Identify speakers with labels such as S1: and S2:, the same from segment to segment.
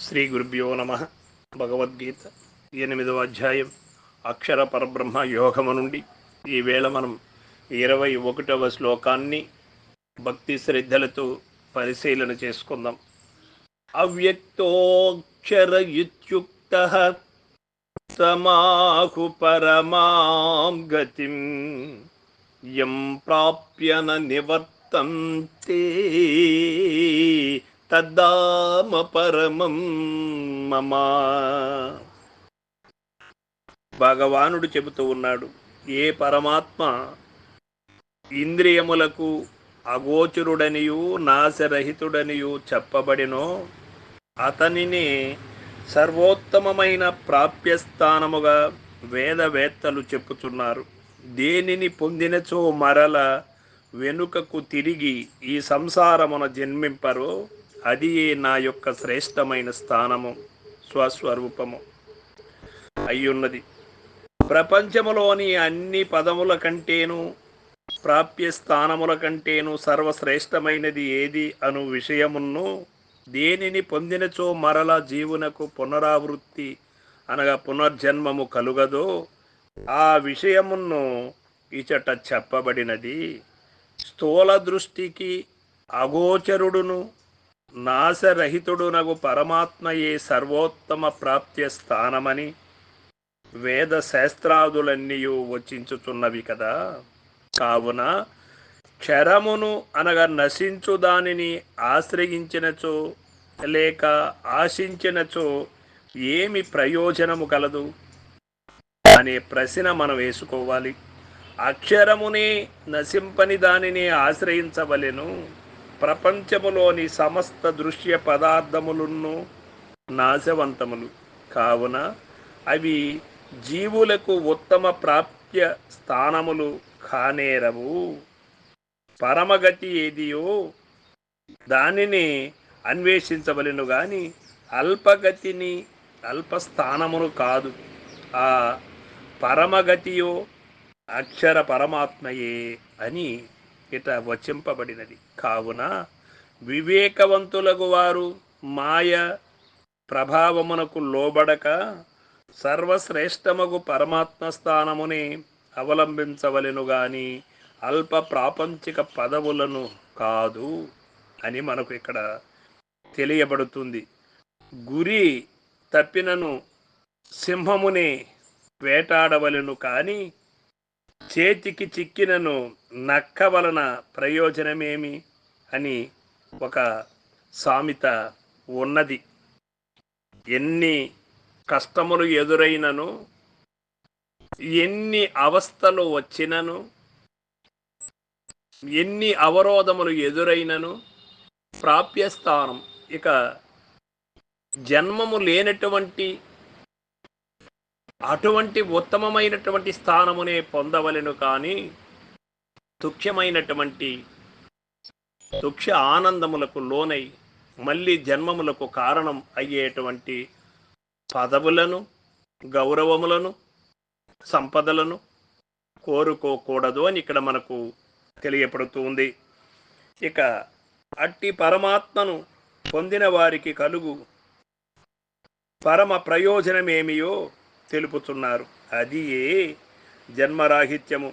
S1: శ్రీ గురుభ్యో నమ. భగవద్గీత ఎనిమిదవ అధ్యాయం. అక్షర పరబ్రహ్మ యోగము నుండి ఈవేళ మనం ఇరవై ఒకటవ శ్లోకాన్ని భక్తి శ్రద్ధలతో పరిశీలన చేసుకుందాం. అవ్యక్తోక్షరయుక్త సమాహు పరమాం గతిం యం ప్రాప్యన నివర్తంతే తద్దామ పరమం మమా. భగవానుడు చెబుతూ ఉన్నాడు ఏ పరమాత్మ ఇంద్రియములకు అగోచరుడనియు నాశరహితుడనియు చెప్పబడినో అతనిని సర్వోత్తమమైన ప్రాప్యస్థానముగా వేదవేత్తలు చెప్పుచున్నారు. దేనిని పొందినచో మరల వెనుకకు తిరిగి ఈ సంసారమున జన్మింపరో అది నా యొక్క శ్రేష్టమైన స్థానము స్వస్వరూపము అయ్యున్నది. ప్రపంచములోని అన్ని పదముల కంటేను ప్రాప్య స్థానముల కంటేను సర్వశ్రేష్టమైనది ఏది అను విషయమును దేనిని పొందినచో మరల జీవునకు పునరావృత్తి అనగా పునర్జన్మము కలుగదో ఆ విషయమును ఇచట చెప్పబడినది. స్థూల దృష్టికి అగోచరుడును నాశరహితుడునగు పరమాత్మయే సర్వోత్తమ ప్రాప్త్య స్థానమని వేద శాస్త్రాదులన్నీయు వచించుచున్నవి కదా. కావున క్షరమును అనగా నశించు దానిని ఆశ్రయించినచో లేక ఆశించినచో ఏమి ప్రయోజనము కలదు? అనే ప్రశ్న మనం వేసుకోవాలి. అక్షరమునే నశింపని దానిని ఆశ్రయించవలెను. ప్రపంచములోని సమస్త దృశ్య పదార్థములను నాశవంతములు. కావున అవి జీవులకు ఉత్తమ ప్రాప్య స్థానములు కానేరవు. పరమగతి ఏదియో? దానిని అన్వేషించవలెను గాని అల్పగతిని అల్పస్థానమును కాదు. ఆ పరమగతియో అక్షర పరమాత్మయే అని ఇట వచింపబడినది. కావున వివేకవంతులకు వారు మాయ ప్రభావమునకు లోబడక సర్వశ్రేష్టమగు పరమాత్మ స్థానముని అవలంబించవలెను గాని అల్ప ప్రాపంచిక పదవులను కాదు అని మనకు ఇక్కడ తెలియబడుతుంది. గురి తప్పినను సింహమునే వేటాడవలెను కానీ చేతికి చిక్కినను నక్క వలన ప్రయోజనమేమి? అని ఒక సామెత ఉన్నది. ఎన్ని కష్టములు ఎదురైనను ఎన్ని అవస్థలు వచ్చినను ఎన్ని అవరోధములు ఎదురైనను ప్రాప్యస్థానం. ఇక జన్మము లేనటువంటి అటువంటి ఉత్తమమైనటువంటి స్థానమునే పొందవలెను కానీ తుఖ్యమైనటువంటి తుక్ష ఆనందములకు లోనై మళ్ళీ జన్మములకు కారణం అయ్యేటువంటి పదవులను గౌరవములను సంపదలను కోరుకోకూడదు అని ఇక్కడ మనకు తెలియపడుతుంది. ఇక అట్టి పరమాత్మను పొందిన వారికి కలుగు పరమ ప్రయోజనమేమియో తెలుపుతున్నారు. అది ఏ జన్మరాహిత్యము?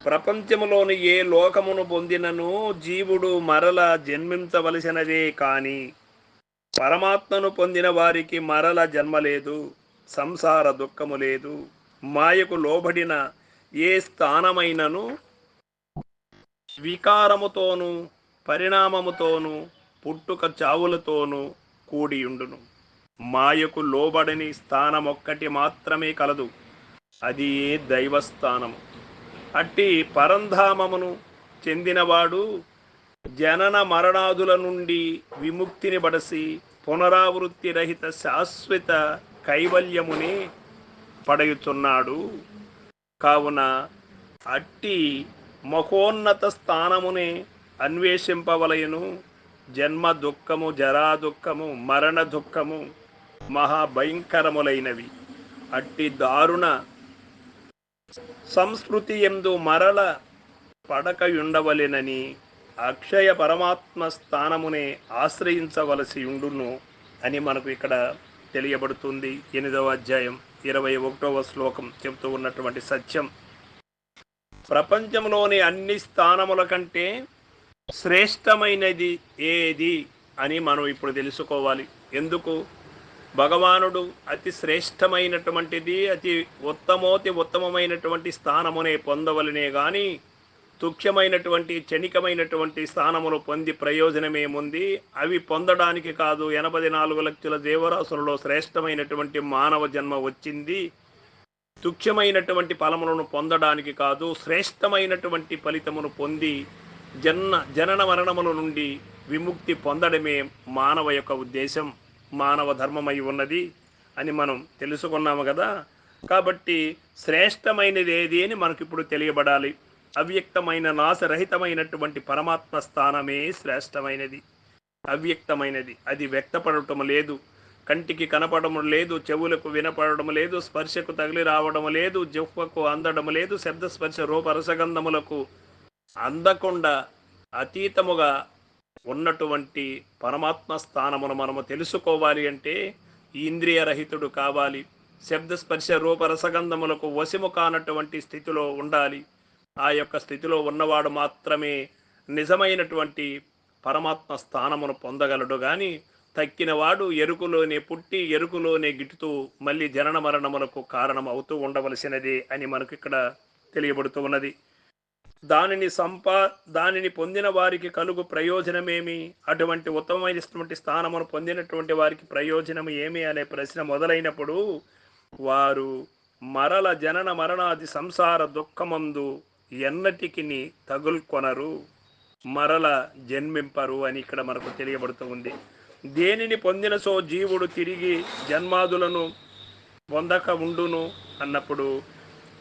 S1: ప్రపంచములోని ఏ లోకమును పొందినను జీవుడు మరల జన్మించవలసినదే కాని పరమాత్మను పొందిన వారికి మరల జన్మ లేదు సంసార దుఃఖము లేదు మాయకు లోబడిన ఏ స్థానమైనను వికారముతోనూ పరిణామముతోనూ పుట్టుక చావులతోనూ కూడియుండును మాయకు లోబడని స్థానమొక్కటి మాత్రమే కలదు. అది ఏ దైవస్థానము? అట్టి పరంధామమును చెందినవాడు జనన మరణాదుల నుండి విముక్తిని బడసి పునరావృత్తి రహిత శాశ్వత కైవల్యముని పడయుచున్నాడు కావున అట్టి మహోన్నత స్థానమునే అన్వేషింపవలయను జన్మ దుఃఖము జరా దుఃఖము మరణ దుఃఖము మహాభయంకరములైనవి. అట్టి దారుణ సంస్కృతి ఎందు మరల పడకయుండవలెనని అక్షయ పరమాత్మ స్థానమునే ఆశ్రయించవలసి ఉండును అని మనకు ఇక్కడ తెలియబడుతుంది. ఎనిమిదవ అధ్యాయం ఇరవై ఒకటవ శ్లోకం చెబుతూ ఉన్నటువంటి సత్యం. ప్రపంచంలోని అన్ని స్థానముల కంటే శ్రేష్టమైనది ఏది అని మనం ఇప్పుడు తెలుసుకోవాలి. ఎందుకు? భగవానుడు అతి శ్రేష్టమైనటువంటిది అతి ఉత్తమోతి ఉత్తమమైనటువంటి స్థానమునే పొందవలనే కానీ తుఖ్యమైనటువంటి క్షణికమైనటువంటి స్థానములు పొంది ప్రయోజనమేముంది? అవి పొందడానికి కాదు ఎనభై నాలుగు లక్షల దేవరాసులలో శ్రేష్టమైనటువంటి మానవ జన్మ వచ్చింది. తుఖ్యమైనటువంటి ఫలములను పొందడానికి కాదు శ్రేష్టమైనటువంటి ఫలితమును పొంది జన్న జనన మరణముల నుండి విముక్తి పొందడమే మానవ యొక్క ఉద్దేశం. మానవ ధర్మమై ఉన్నది అని మనం తెలుసుకున్నాము కదా. కాబట్టి శ్రేష్టమైనది ఏది అని మనకి ఇప్పుడు తెలియబడాలి. అవ్యక్తమైన నాశరహితమైనటువంటి పరమాత్మ స్థానమే శ్రేష్టమైనది. అవ్యక్తమైనది. అది వ్యక్తపడటం లేదు. కంటికి కనపడడం లేదు. చెవులకు వినపడడం లేదు. స్పర్శకు తగిలి రావడం లేదు. జిహ్వకు అందడం లేదు. శబ్ద స్పర్శ రూపరసగంధములకు అందకుండా అతీతముగా ఉన్నటువంటి పరమాత్మ స్థానమును మనము తెలుసుకోవాలి అంటే ఇంద్రియ రహితుడు కావాలి. శబ్ద స్పర్శ రూపరసగంధములకు వశము కానటువంటి స్థితిలో ఉండాలి. ఆ యొక్క స్థితిలో ఉన్నవాడు మాత్రమే నిజమైనటువంటి పరమాత్మ స్థానమును పొందగలడు. కానీ తక్కినవాడు ఎరుకులోనే పుట్టి ఎరుకులోనే గిట్టుతూ మళ్ళీ జనన మరణములకు కారణం అవుతూ ఉండవలసినది అని మనకు ఇక్కడ తెలియబడుతూ ఉన్నది. దానిని సంపా దానిని పొందిన వారికి కలుగు ప్రయోజనమేమి? అటువంటి ఉత్తమమైనటువంటి స్థానమును పొందినటువంటి వారికి ప్రయోజనం ఏమి అనే ప్రశ్న మొదలైనప్పుడు వారు మరల జనన మరణాది సంసార దుఃఖమందు ఎన్నటికి తగులుకొనరు మరల జన్మింపరు అని ఇక్కడ మనకు తెలియబడుతూ ఉంది. దేనిని పొందిన సో జీవుడు తిరిగి జన్మాదులను పొందక ఉండును? అన్నప్పుడు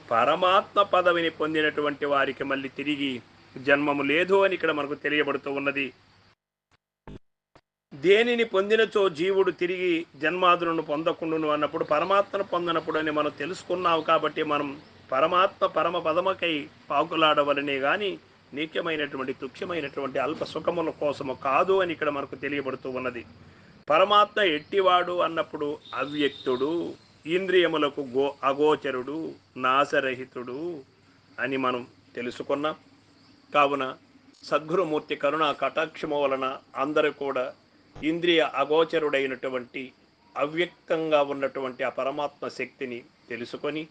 S1: పరమాత్మ పదవిని పొందినటువంటి వారికి మళ్ళీ తిరిగి జన్మము లేదు అని ఇక్కడ మనకు తెలియబడుతూ ఉన్నది. దేనిని పొందినచో జీవుడు తిరిగి జన్మాదులను పొందకుండును అన్నప్పుడు పరమాత్మను పొందనప్పుడు అని మనం తెలుసుకున్నావు కాబట్టి మనం పరమాత్మ పరమ పదమకై పాకులాడవలనే కానీ నీక్యమైనటువంటి తుక్ష్యమైనటువంటి అల్ప సుఖముల కోసము కాదు అని ఇక్కడ మనకు తెలియబడుతూ ఉన్నది. పరమాత్మ ఎట్టివాడు అన్నప్పుడు అవ్యక్తుడు. ఇంద్రియములకు గో అగోచరుడు నాశరహితుడు అని మనం తెలుసుకున్నాం. కావున సద్గురుమూర్తి కరుణ కటాక్షము వలన అందరూ కూడా ఇంద్రియ అగోచరుడైనటువంటి అవ్యక్తంగా ఉన్నటువంటి ఆ పరమాత్మ శక్తిని తెలుసుకొని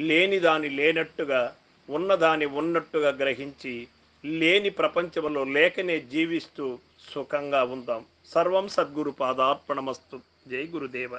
S1: లేని దాని లేనట్టుగా ఉన్నదాని ఉన్నట్టుగా గ్రహించి లేని ప్రపంచంలో లేకనే జీవిస్తూ సుఖంగా ఉందాం. సర్వం సద్గురు పాదార్పణమస్తు. జై గురుదేవ.